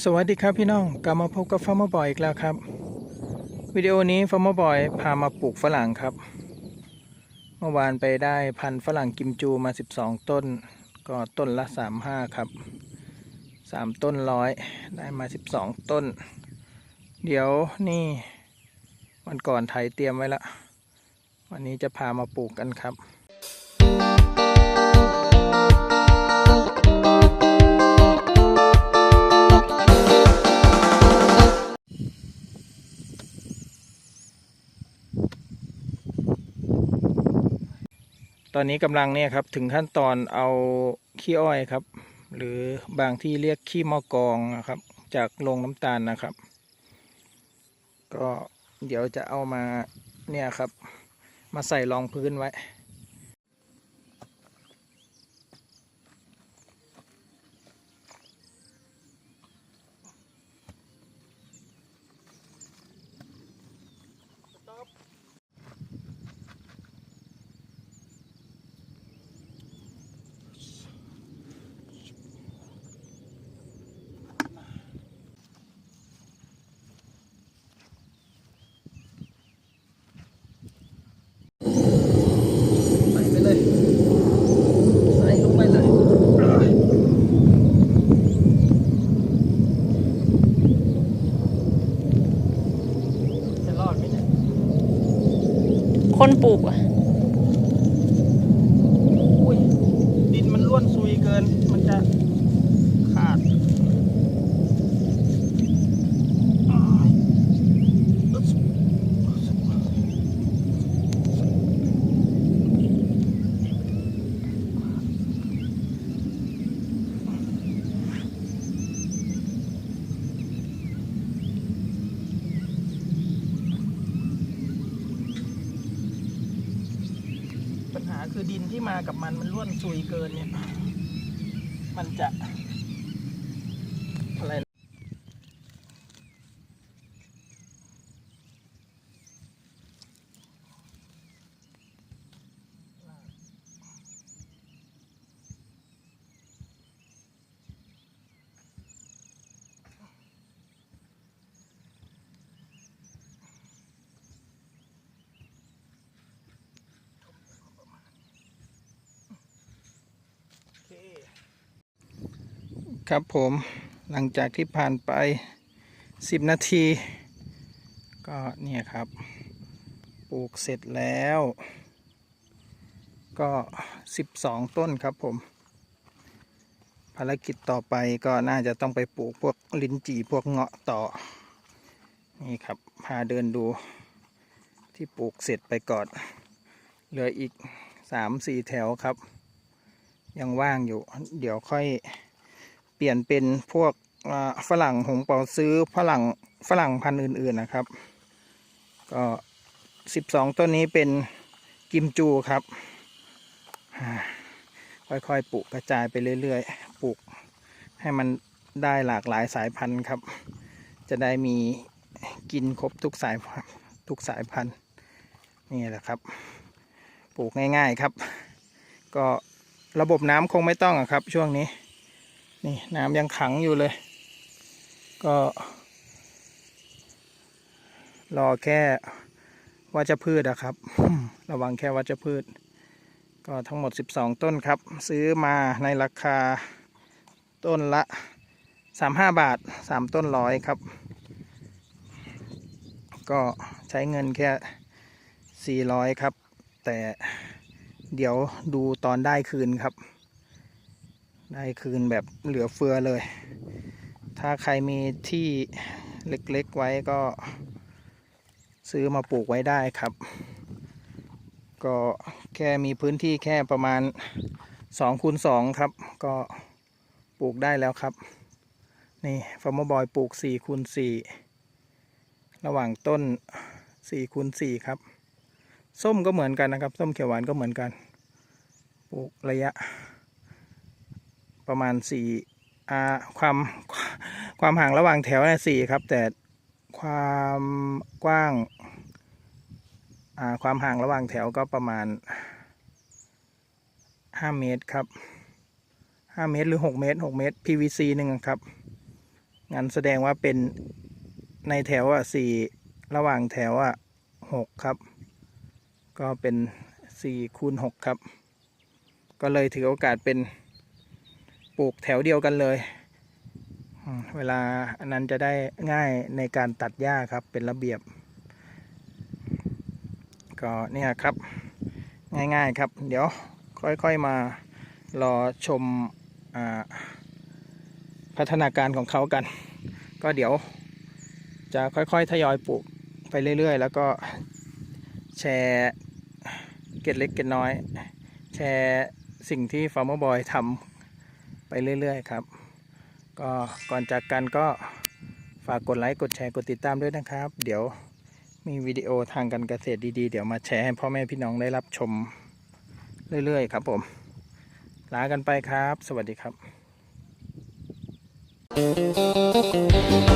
สวัสดีครับพี่น้องกลับมาพบกับฟาร์มบอยอีกแล้วครับ วิดีโอนี้ฟาร์มบอยพามาปลูกฝรั่งครับ เมื่อวานไปได้พันฝรั่งกิมจูมา 12 ต้น ก็ต้นละ 35 ครับ 3 ต้นร้อยได้มา 12 ต้น เดี๋ยวนี่วันก่อนไถเตรียมไว้ละ วันนี้จะพามาปลูกกันครับ ตอนนี้กำลังเนี่ยครับถึงขั้นตอนเอาขี้อ้อยครับ หรือบางที่เรียกขี้มอกองนะครับ จากโรงน้ำตาลนะครับ ก็เดี๋ยวจะเอามาเนี่ยครับ มาใส่รองพื้นไว้ เลยใส่ลงไปเลยจะรอดไหมเนี่ยคนปลูกอะ อุ้ย ดินมันร่วนซุยเกิน มันจะขาดอ้ายอึ๊บ ปัญหาคือดินที่มากับมันมันร่วนซุยเกินเนี่ย มันจะ ครับผมหลังจากที่ผ่านไป 10 นาที ก็เนี่ยครับ ปลูกเสร็จแล้ว ก็ 12 ต้นครับผม ภารกิจต่อไปก็น่าจะต้องไปปลูกพวกลิ้นจี่พวกเงาะต่อ นี่ครับ พาเดินดูที่ปลูกเสร็จไปก่อน เหลืออีก 3-4 แถวครับ ยังว่างอยู่ เดี๋ยวค่อย ปลี่ยนเป็นพวกฝรั่งหงเปาซื้อฝรั่งฝรั่งพันธุ์อื่นๆนะครับ ก็สิบสองต้นนี้เป็นกิมจูครับ ค่อยๆปลูกกระจายไปเรื่อยๆปลูกให้มันได้หลากหลายสายพันธุ์ครับ จะได้มีกินครบทุกสายพันธุ์ทุกสายพันธุ์นี่แหละครับ ปลูกง่ายๆครับ ก็ระบบน้ำคงไม่ต้องครับ ช่วงนี้ นี่น้ำยังขังอยู่เลย ก็ รอแค่วัชพืชอะครับ ระวังแค่วัชพืช ก็ทั้งหมด 12 ต้นครับ ซื้อมาในราคาต้นละ 35 บาท 3 ต้นร้อยครับ ก็ใช้เงินแค่ 400 ครับ แต่เดี๋ยวดูตอนได้คืนครับ ได้คืนแบบเหลือเฟือเลย ถ้าใครมีที่เล็กๆไว้ก็ซื้อมาปลูกไว้ได้ครับ ก็แค่มีพื้นที่แค่ประมาณ2คูณ2ครับ ก็ปลูกได้แล้วครับ นี่ฟาร์มบอยปลูก4คูณ4ระหว่างต้น4คูณ4ครับ ส้มก็เหมือนกันนะครับ ส้มเขียวหวานก็เหมือนกัน ปลูกระยะ ประมาณสี่อ่าความความห่างระหว่างแถวเนี่ยสี่ครับ แต่ความกว้างอ่าความห่างระหว่างแถวก็ประมาณห้าเมตรครับห้าเมตรหรือหกเมตรหกเมตร PVC หนึ่งครับงั้นแสดงว่าเป็นในแถวอะสี่ระหว่างแถวอะหกครับ ก็เป็นสี่คูณหกครับ ก็เลยถือโอกาสเป็น ปลูกแถวเดียวกันเลย เวลาอันนั้นจะได้ง่ายในการตัดหญ้าครับเป็นระเบียบ ก็เนี่ยครับง่ายๆครับ เดี๋ยวค่อยๆมารอชมอพัฒนาการของเขากัน ก็เดี๋ยวจะค่อยๆทยอยปลูกไปเรื่อยๆ แล้วก็แชร์เก็ดเล็กเก็ดน้อย แชร์สิ่งที่ Farmer Boy ทำ ไปเรื่อย ๆ ครับ ก็ก่อนจากกันก็ฝากกดไลค์กดแชร์กดติดตามด้วยนะครับ เดี๋ยวมีวิดีโอทางการเกษตรดีๆ เดี๋ยวมาแชร์ให้พ่อแม่พี่น้องได้รับชมเรื่อย ๆ ครับผมลากันไปครับ สวัสดีครับ